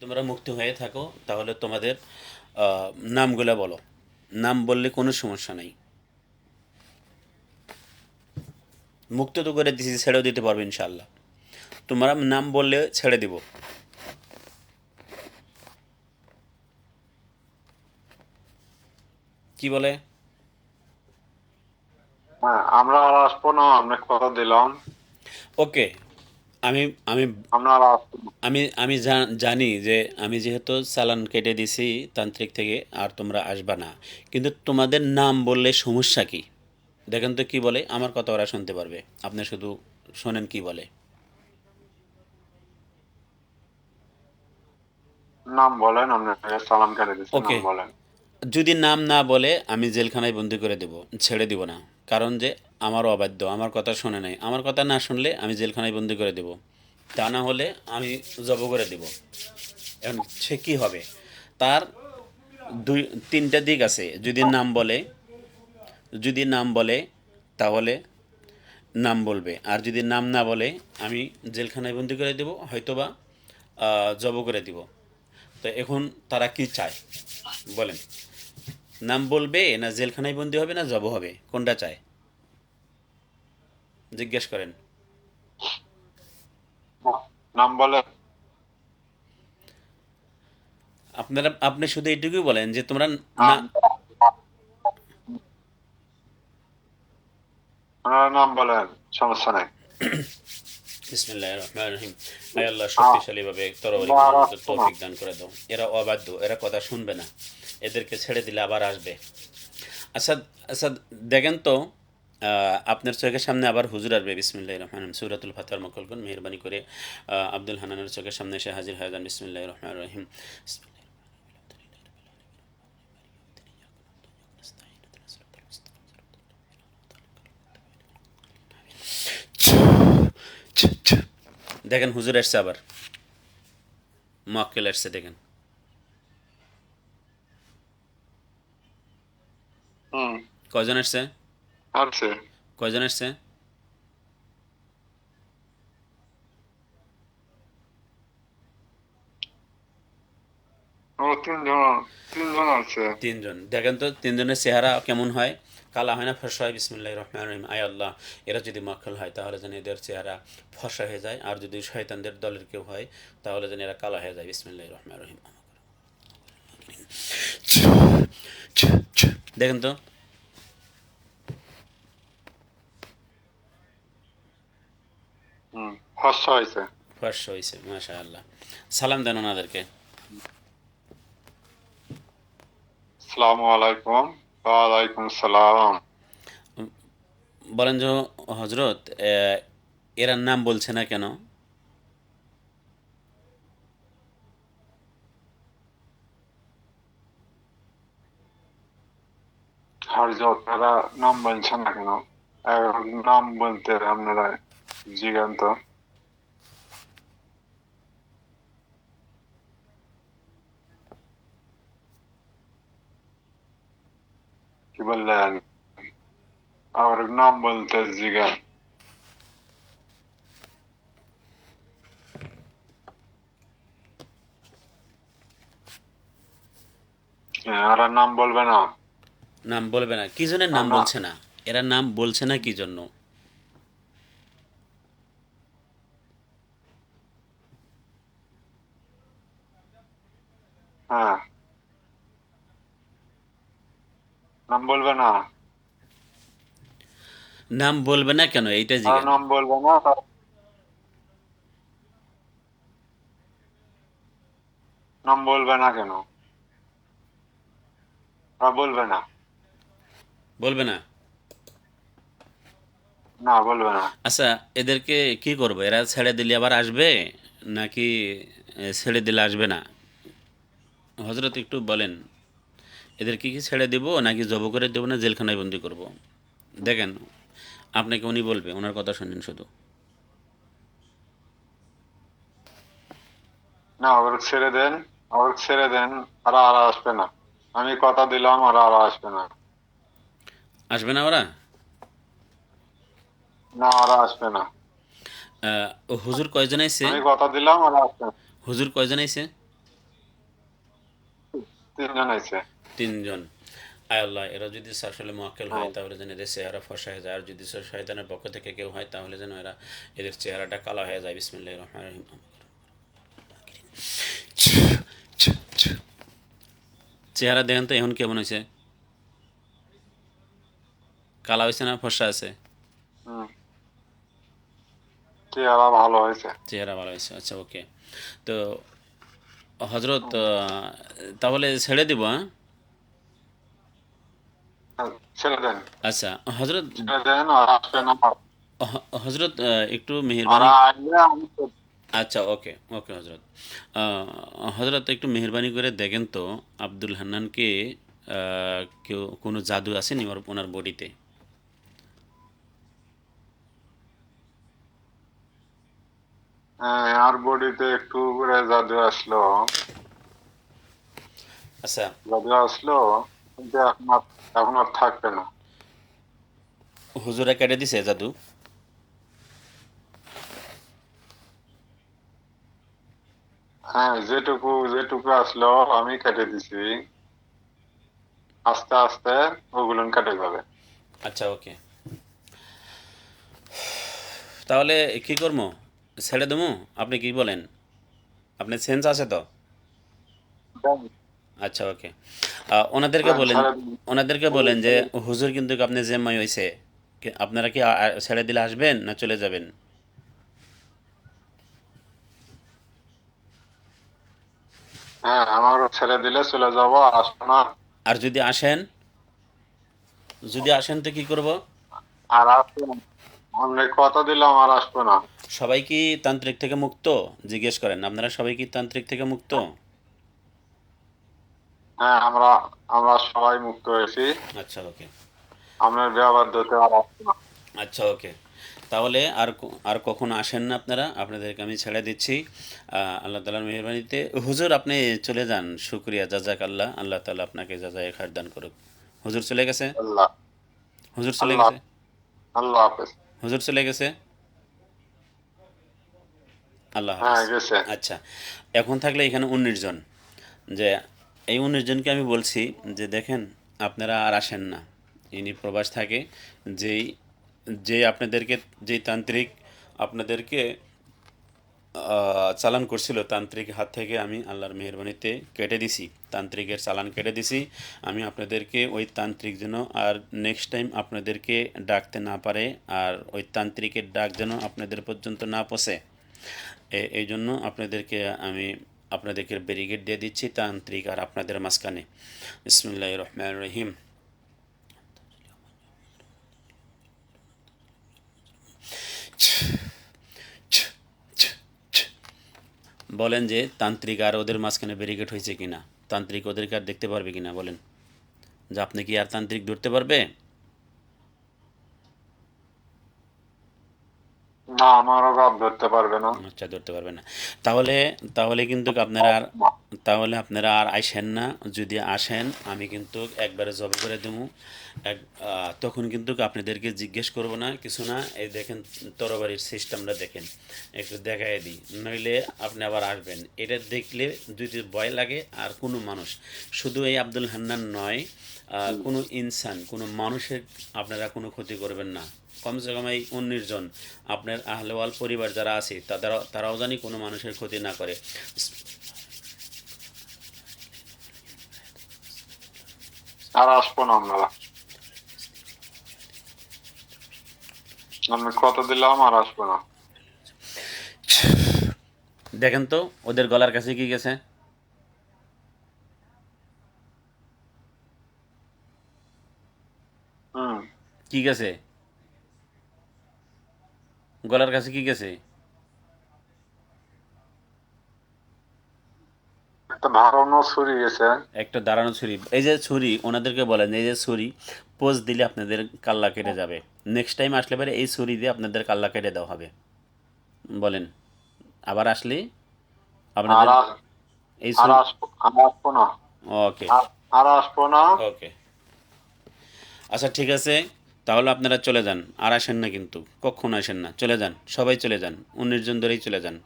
তোমরা মুক্ত হয়ে থাকো তাহলে তোমাদের নামগুলো বলো। নাম বললে কোনো সমস্যা নেই। মুক্ত তো করে দিছি ছেড়েও দিতে পারবে ইনশাল্লাহ তোমরা নাম বললে ছেড়ে দিব। কি বলে? হ্যাঁ আমরা আর আসব না আমরা কথা দিলাম। ওকে। আমি আমি। আমি আমি জানি যে আমি যেহেতু চালান কেটে দিছি তান্ত্রিক থেকে আর তোমরা আসবা না। কিন্তু তোমাদের নাম বললে সমস্যা কি? দেখেন তো কি বলে আমার কথা ওরা শুনতে পারবে। আপনি শুধু শোনেন কি বলে। নাম বলেন সালাম কেটে. বলেন। যদি নাম না বলে আমি জেলখানায় বন্দি করে দেব ছেড়ে দিব না। কারণ যে আমারও অবাধ্য, আমার কথা শোনে নাই। আমার কথা না শুনলে আমি জেলখানায় বন্দি করে দেব। তা না হলে আমি জব করে দেব। এখন সে কী হবে? তার দুই, তিনটা দিক আছে। যদি নাম বলে, যদি নাম বলে, তাহলে নাম বলবে। আর যদি নাম না বলে, আমি জেলখানায় বন্দি করে দেব, হয়তোবা জব করে দিব। তো এখন তারা কি চায়? বলেন। নাম বলবে না জেলখানায় বন্দি হবে না জব হবে? কোনটা চায়? জিজ্ঞেস করেন। নাম আপনারা আপনি শুধু এইটুকুই বলেন যে তোমরা না নাম বলেন। সমস্যা নেই। বিসমিল্লাহির রহমানির রহিম। আয় আল্লাহ শক্তিশালীভাবে তরবারি তৌফিক দান করে দাও। এরা অবাধ্য এরা কথা শুনবে না। এদেরকে ছেড়ে দিলে আবার আসবে। আচ্ছা আচ্ছা দেখেন তো আপনার চোখের সামনে আবার হুজুর আসবে বিসমিল্লাহ রহমান রহিম। সুরাতুল ফাতার মকল করুন মেহরবানি করে আব্দুল হানানের চোখের সামনে এসে হাজির হয়ে যান বিসমিল্লাহ রহমান রহিম। দেখেন হুজুর এসছে আবার। মক্কেল এসছে দেখেন। হুম। কয়জন আছে কয়জন এসছে ও তিনজন দেখেন তো তিনজনের চেহারা কেমন হয়? কালা হয় না ফর্সা হয়? বিসমুল্লাহ রহমান রহিম। আয় আল্লাহ এরা যদি মক্কেল হয় তাহলে যেন এদের চেহারা ফর্সা হয়ে যায়। আর যদি শয়তানদের দলের কেউ হয় তাহলে যেন এরা কালা হয়ে যায়। বিসমুল্লাহ রহমান রহিম। দেখেন তো ফসা হয়েছে ফর্সা হয়েছে মাশা আল্লাহ সালাম দেন ওনাদেরকে। আসসালামু আলাইকুম ওয়ালাইকুম সালাম বলেন যে হজরত এরা নাম বলছে না কেন? হারজ আপনারা নাম বলছেন না কেন? নাম বলতে আপনারা তো কি বললেন আমার নাম বলতে জিগান নাম বলবে না নাম বলবে না। কি জন্য নাম বলছে না? এরা নাম বলছে না কি জন্য হ্যাঁ নাম বলবে না। নাম বলবে না কেন? এইটা জিজ্ঞাসা। নাম বলবে না নাম বলবে না কেন? আর বলবে না। বলবে না? না বলবে না। আচ্ছা এদেরকে কি করব? এরা ছেড়ে দিলে আবার আসবে? নাকি ছেড়ে দিলে আসবে না? হজরত একটু বলেন। এদেরকে কি ছেড়ে দেব নাকি জব করে দেবো না জেলখানায় বন্দি করব? দেখেন আপনাকে উনি বলবে ওনার কথা শুনেন শুধু। না ওর ছেড়ে দেন ওর ছেড়ে দেন আর আর আসবে না। আমি কথা দিলাম আর আর আসবে না। আসবে না ওরা? না আর আসবে না। হুজুর কয়জন আইছে? আমি কথা দিলাম আর আসবে হুজুর কয়জন আইছে? তিনজন আছে তিনজন। আয় আল্লাহ এরা যদি আসলে মোয়াক্কেল হয় তাহলে যেন এদের চেহারা ফসা হয়ে যায়। আর যদি শয়তানের পক্ষ থেকে কেউ হয় তাহলে যেন এরা এদের চেহারাটা কালো হয়ে যায়। বিসমিল্লাহ রহমান রহিম। চেহারা দেখেন তো এখন কেমন হয়েছে? কালা হয়েছে না ফসা আছে? চেহারা ভালো হয়েছে। চেহারা ভালো হয়েছে আচ্ছা ওকে তো হজরত তাহলে ছেড়ে দিব হ্যাঁ? আচ্ছা হজরত হজরত একটু মেহরবানি আচ্ছা ওকে ওকে হজরত। হজরত একটু মেহরবানি করে দেখেন তো আব্দুল হান্নানকে কেউ কোনো জাদু আসেনি ওনার বডিতে? হ্যাঁ আর বডিতে একটু করে জাদু আসলো। আচ্ছা। জাদু আসলো। কিন্তু এখন আর এখন আর থাকবে না। হুজুরা কেটে দিছে জাদু? হ্যাঁ যেটুকু যেটুকু আসলো আমি কেটে দিছি। আস্তে আস্তে ওগুলো কেটে যাবে। আচ্ছা ওকে। তাহলে কি করব ছেড়ে দেবো? আপনি কি বলেন? আপনার সেন্স আছে তো? আচ্ছা ওকে ওনাদেরকে হ্যাঁ, বলেন ওনাদেরকে বলেন যে হুজুর কিন্তু আপনি জেম্মাই হয়েছে আপনারা কি ছেড়ে দিলে আসবেন না চলে যাবেন? হ্যাঁ আমারও ছেড়ে দিলে চলে যাব আর আসব না। আর যদি আসেন যদি আসেন তো কি করব? আর অনেক কথা দিলাম আর আসব না। সবাই কি তান্ত্রিক থেকে মুক্ত? জিজ্ঞেস করেন আপনারা সবাই কি তান্ত্রিক থেকে মুক্ত? হ্যাঁ আমরা আমরা সবাই মুক্ত হয়েছি। আচ্ছা ওকে। আপনার ব্যবহার আর আচ্ছা ওকে। তাহলে আর আর কখনো আসেন না আপনারা আপনাদেরকে আমি ছেড়ে দিচ্ছি। আল্লাহ তালার মেহরবানিতে। হুজুর আপনি চলে যান। শুক্রিয়া জাজাক আল্লাহ আল্লাহ তালা আপনাকে যাজায় খার দান করুক। হুজুর চলে গেছে? হুজুর চলে গেছে? আল্লাহ। হাফেজ। হুজুর চলে গেছে? আল্লাহ হ্যাঁ হাফেজ আচ্ছা। এখন থাকলে এখানে উনিশ জন। যে এই উনিশ জনকে আমি বলছি যে দেখেন, আপনারা আর আসেন না। ইনি প্রবাস থাকে, যেই যে আপনাদেরকে, যেই তান্ত্রিক আপনাদেরকে চালান করছিল, তান্ত্রিক হাত থেকে আমি আল্লাহর মেহরবানিতে কেটে দিছি। তান্ত্রিকের চালান কেটে দিছি। আমি আপনাদেরকে ওই তান্ত্রিক যেন আর নেক্সট টাইম আপনাদেরকে ডাকতে না পারে, আর ওই তান্ত্রিকের ডাক যেন আপনাদের পর্যন্ত না এ- এই জন্য আপনাদেরকে আমি আপনাদেরকে ব্যারিকেড দিয়ে দিচ্ছি তান্ত্রিক আর আপনাদের মাঝখানে। ইসমুল্লাহ রহমান রহিম। বলেন যে তান্ত্রিক আর ওদের মাঝখানে ব্যারিকেড হয়েছে কিনা? তান্ত্রিক ওদেরকে আর দেখতে পারবে কিনা বলেন। যে আপনি কি আর তান্ত্রিক ধরতে পারবে? না, আমারও গাব ধরতে পারবে না। আচ্ছা ধরতে পারবে না। তাহলে তাহলে কিন্তু আপনারা আর তাহলে আপনারা আর আসেন না। যদি আসেন, আমি কিন্তু একবারে জব করে দেবো। এক তখন কিন্তু আপনাদেরকে জিজ্ঞেস করব না কিছু না। এই দেখেন তরবারির সিস্টেমটা দেখেন। একটু দেখাই দিই। নইলে আপনি আবার আসবেন। এটা দেখলে যদি ভয় লাগে আর কোনো মানুষ শুধু এই আব্দুল হান্নান নয় কোনো ইনসান কোনো মানুষের আপনারা কোনো ক্ষতি করবেন না। কমসে কম এই উনিশ জন আপনার আহলেওয়াল পরিবার যারা আছে তারা তারাও জানি কোনো মানুষের ক্ষতি না করে। আর আসব না আপনারা আমি কথা দিলাম আর আসব না। দেখেন তো ওদের গলার কাছে কি গেছে? কি গেছে? গলার কাছে কি গেছে? একটা দাঁড়ানো ছুরি। এই যে ছুরি ওনাদেরকে বলেন এই যে ছুরি পোজ দিলে আপনাদের কাল্লা কেটে যাবে। নেক্সট টাইম আসলে পরে এই ছুরি দিয়ে আপনাদের কাল্লা কেটে দেওয়া হবে। বলেন আবার আসলে আপনাদের এই ছুরি ওকে আর- আর আসব না। ওকে আচ্ছা ঠিক আছে। তাহলে আপনারা চলে যান। আর আসেন না কিন্তু। কখন আসেন না। চলে যান। সবাই চলে যান। উনিশ জন ধরেই চলে যান।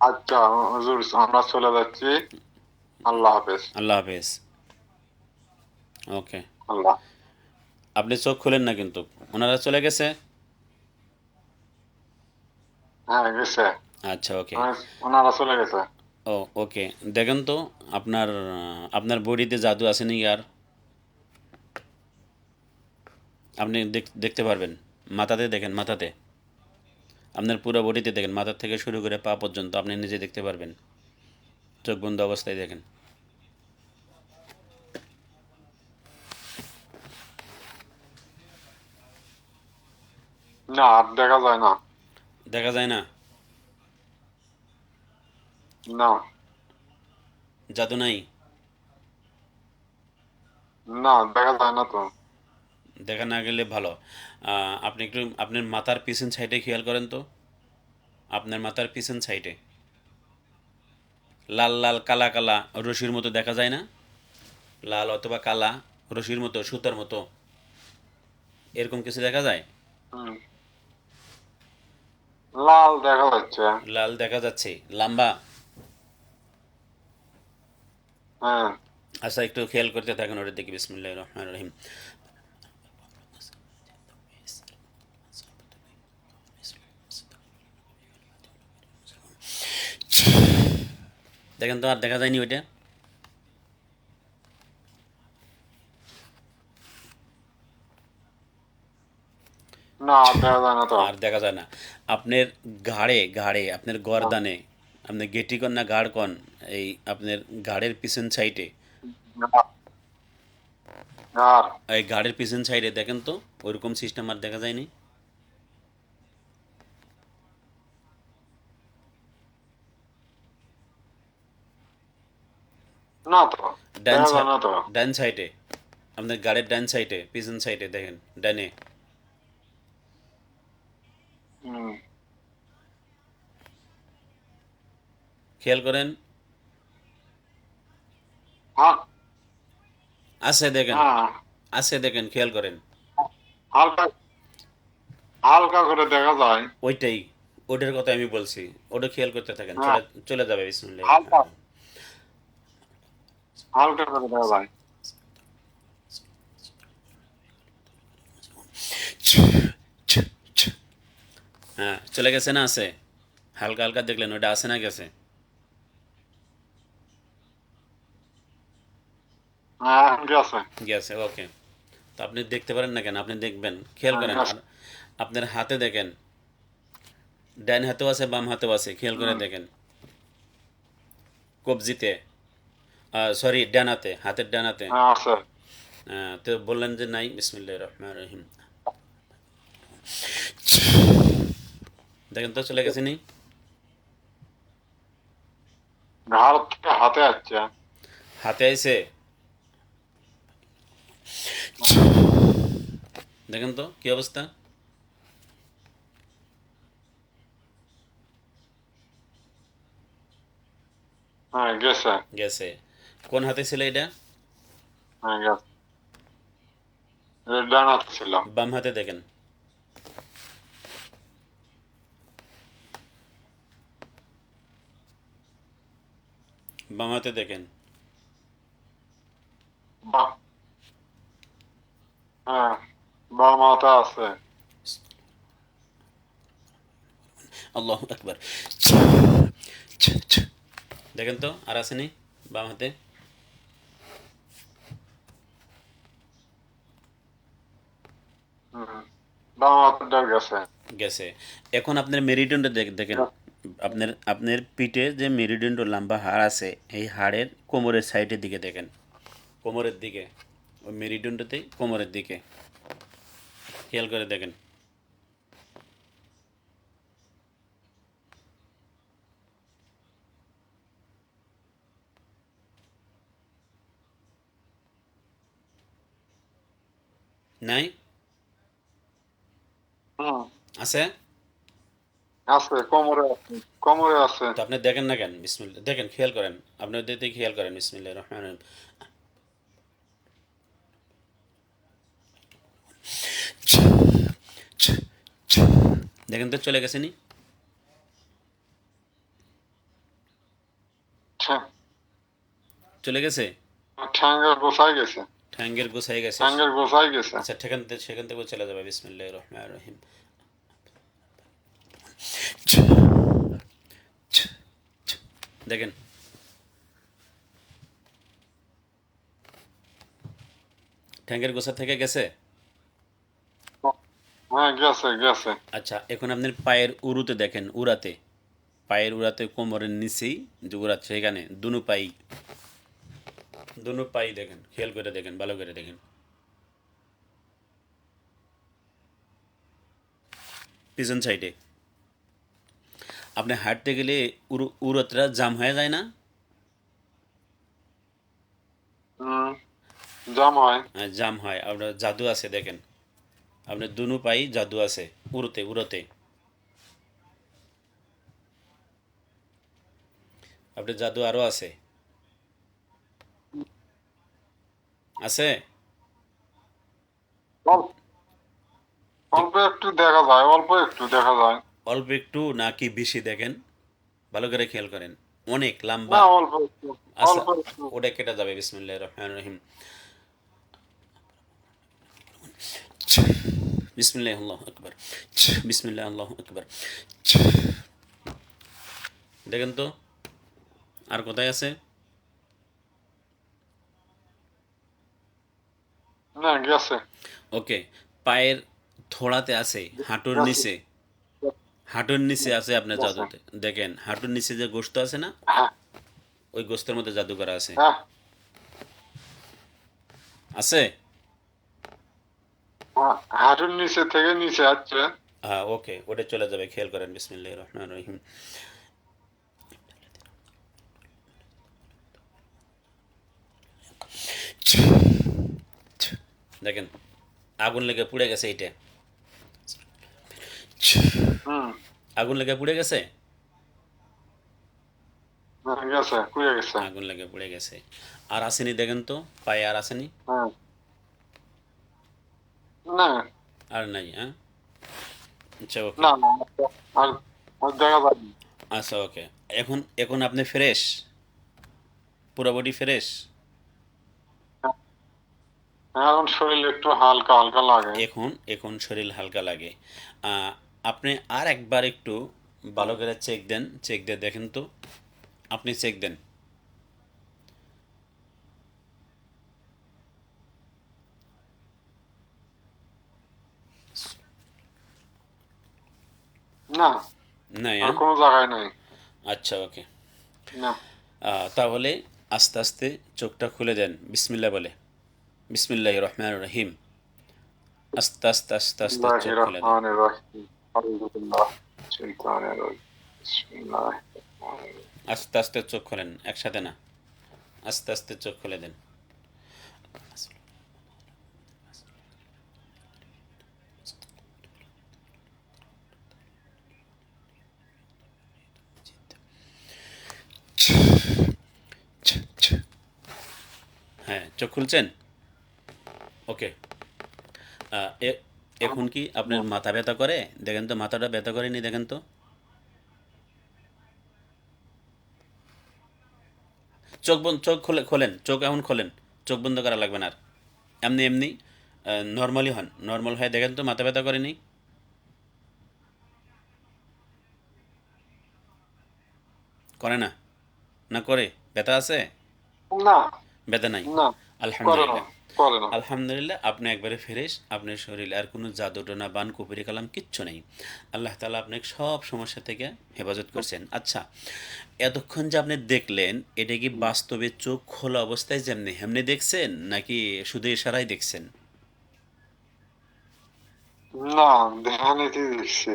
আচ্ছা হুজুর আমরা চলে যাচ্ছি। আল্লাহ হাফেজ। আল্লাহ হাফেজ। ওকে আল্লাহ। আপনি চোখ খুলেন না কিন্তু। ওনারা চলে গেছে? হ্যাঁ আচ্ছা ওকে। ওনারা চলে গেছে। ও ওকে। দেখেন তো আপনার আপনার বডিতে জাদু আছে নাকি আর? আপনি দেখতে পারবেন। মাথাতে দেখেন মাথাতে। আপনার পুরো বডিতে দেখেন মাথার থেকে শুরু করে পা পর্যন্ত আপনি নিজে দেখতে পারবেন। চোখ বন্ধ অবস্থায় দেখেন। না দেখা যায় না। দেখা যায় না? না। জাদু নাই? না দেখা যায় না তো। দেখা না গেলে ভালো। আপনি একটু আপনার মাথার পিছন সাইডে খেয়াল করেন তো। আপনার মাথার পিছন সাইডে। লাল লাল কালা কালা রশির মতো দেখা যায় না? লাল অথবা কালা রশির মতো সুতার মতো। এরকম কিছু দেখা যায়? হুম। লাল দেখা যাচ্ছে। লাল দেখা যাচ্ছে লম্বা। হ্যাঁ। আচ্ছা একটু খেয়াল করতে থাকেন ওটা দেখি বিসমুল্লাহ রহমান রহিম। দেখেন তো আর দেখা যায়নি ওইটা? না আর দেখা যায় না। আপনার ঘাড়ে ঘাড়ে আপনার গরদানে আপনার গেটি কন না ঘাড় কন এই আপনার ঘাড়ের পিছন সাইডে। এই ঘাড়ের পিছন সাইডে দেখেন তো ওইরকম সিস্টেম আর দেখা যায়নি। না তো ডান সাইড আপনার গাড়ির ডান সাইডে পিছন সাইডে দেখেন ডানে। খেয়াল করেন? হ্যাঁ। আছে দেখেন। হ্যাঁ। আছে দেখেন খেয়াল করেন। হালকা হালকা করে দেখা যায়। ওইটাই ওটার কথা আমি বলছি। ওটা খেয়াল করতে থাকেন। হ্যাঁ। চলে চলে যাবে বিসমুল্লাহ। হালকা। হালকা করে দেখা যায়। হ্যাঁ। চলে গেছে না আছে? হালকা হালকা দেখলেন ওটা আছে না গেছে? হ্যাঁ গেছে। গেছে ওকে। তো আপনি দেখতে পারেন না কেন? আপনি দেখবেন খেয়াল হ্যাঁ, করেন। আপনার হাতে দেখেন ডান হাতেও আছে বাম হাতেও আছে খেয়াল করে দেখেন। কবজিতে সরি ডানাতে হাতের ডানাতে হ্যাঁ তো বললেন যে নাই বিসমিল্লাহ রহমান রহিম। দেখেন তো চলে গেছে নি? হাতে আসছে। হাতে আইছে? দেখেন তো কি অবস্থা? হ্যাঁ গেছে। কোন হাতে ছিল এটা? হ্যাঁ এটা ডান হাতে ছিল। বাম হাতে দেখেন। বাম হাতে দেখেন হ্যাঁ বাম হাতে আছে। আল্লাহ আকবার। দেখেন তো আর আসেনি বাম হাতে। গেছে। গেছে। এখন আপনার দেখ- দেখেন। আপনার আপনার পিঠে যে মেরুদণ্ড লম্বা হাড় আছে এই হাড়ের কোমরের সাইডের দিকে দেখেন। কোমরের দিকে ওই মেরুদণ্ডতেই কোমরের দিকে। খেয়াল করে দেখেন। নাই? আছে? আছে কোমরে আছে কোমরে আছে। তো আপনি দেখেন না কেন? বিসমিল্লা দেখেন খেয়াল করেন। আপনি দিকে খেয়াল করেন বিসমিল্লাহ রহমান রহিম। দেখেন তো চলে গেছে নি। চলে গেছে? ঠ্যাঙ্গের গোসাই গেছে। ঠ্যাঙ্গের গোছাই গেছে। ঠ্যাঙ্গের গোসাই গেছে। আচ্ছা সেখান থেকে সেখান থেকে চলে যাবে বিসমিল্লাহ রহমান রহিম। দেখেন। ঠ্যাঙ্গের গোসা থেকে গেছে? হ্যাঁ গেছে গেছে। আচ্ছা এখন আপনার পায়ের উরুতে দেখেন উড়াতে। পায়ের উড়াতে কোমরের নিচেই যে উড়াচ্ছে এখানে দুনু পাই দুনু পাই দেখেন খেয়াল করে দেখেন ভালো করে দেখেন। পিছন সাইডে। আপনি হাঁটতে গেলে উরু উরতরা জাম হয়ে যায় না? জাম হয়। হ্যাঁ, জাম হয়। আপনার জাদু আছে দেখেন। আপনার দুনো পাই জাদু আছে উড়তে উড়তে আপনার জাদু আরও আছে। আছে? অল্প একটু দেখা যায় অল্প একটু দেখা যায়। অল্প একটু নাকি বেশি দেখেন ভালো করে খেয়াল করেন অনেক লম্বা। আচ্ছা ওটা কেটে যাবে বিসমিল্লাহ রহমান রহিম। বিসমিল্লাহ আল্লাহ আকবর বিসমিল্লাহ আল্লাহ আকবর। দেখেন তো আর কোথায় আছে? ওকে পায়ের থোড়াতে আছে হাঁটুর নিচে। হাঁটুর নিচে আছে আপনার জাদুতে। দেখেন হাঁটুর নিচে যে গোস্ত আছে না হ্যাঁ। ওই গোস্তের মধ্যে জাদু করা আছে। হ্যাঁ। আছে? হ্যাঁ, হাঁটুর নিচে থেকে নিচে আসছে। হ্যাঁ ওকে ওটা চলে যাবে খেয়াল করেন বিসমিল্লাহ রহমান রহিম। দেখেন আগুন লেগে পুড়ে গেছে এইটা। আগুন লেগে পুড়ে গেছে? হ্যাঁ, কুড়ে গেছে। আগুন লেগে পুড়ে গেছে। আর আসেনি দেখেন তো পায়ে আর আসেনি? হ্যাঁ। না। আর নাই হ্যাঁ? আচ্ছা ওকে। না আর। আচ্ছা ওকে। এখন এখন আপনি ফ্রেশ? পুরো বডি ফ্রেশ? এখন শরীর একটু হালকা হালকা লাগে। এখন এখন শরীর হালকা লাগে। আপনি আর একবার একটু ভালো করে চেক দেন চেক দিয়ে দেখেন তো। আপনি চেক দেন। না। নাই? কোনো জায়গায় নাই। আচ্ছা ওকে। না। আহ, তাহলে আস্তে আস্তে চোখটা খুলে দেন। বিসমিল্লা বলে। বিসমিল্লাহ রহমান রহিম। আস্তে আস্তে আস্তে আস্তে চোখ খুলে দেন। আস্তে আস্তে চোখ খোলেন একসাথে না আস্তে আস্তে চোখ খুলে দেন হ্যাঁ চোখ খুলছেন ওকে এখন কি আপনার মাথা ব্যথা করে? দেখেন তো মাথাটা ব্যথা করেনি দেখেন তো। চোখ বন্ধ চোখ খুলে খোলেন চোখ এখন খোলেন চোখ বন্ধ করা লাগবে না আর। এমনি এমনি নর্মালি হন নর্মাল হয়ে দেখেন তো মাথা ব্যথা করেনি। করে না? না করে? ব্যথা আছে? না। ব্যথা নাই? আলহামদুলিল্লাহ। আলহামদুলিল্লাহ আপনি একবারে ফ্রেশ আপনার শরীর আর কোনো জাদুটনা বান কুপুরি কালাম কিচ্ছু নেই। আল্লাহ তালা আপনাকে সব সমস্যা থেকে হেফাজত করছেন। আচ্ছা এতক্ষণ যে আপনি দেখলেন এটা কি বাস্তবে চোখ খোলা অবস্থায় যেমনি হেমনি দেখছেন নাকি শুধু ইশারাই দেখছেন? না দেখছি?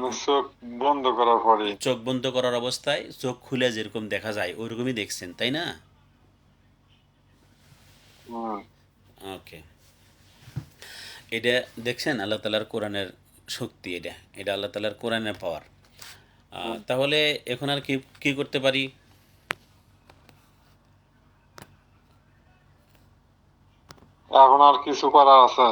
মানে চোখ বন্ধ করার পরে। চোখ বন্ধ করার অবস্থায় চোখ খুলে যেরকম দেখা যায় ওইরকমই দেখছেন তাই না? ওকে এটা দেখছেন আল্লাহ তালার কোরআনের শক্তি এটা। এটা আল্লাহ তালার কোরআনের পাওয়ার তাহলে এখন আর কি কি করতে পারি? এখন আর কিছু করার আছে।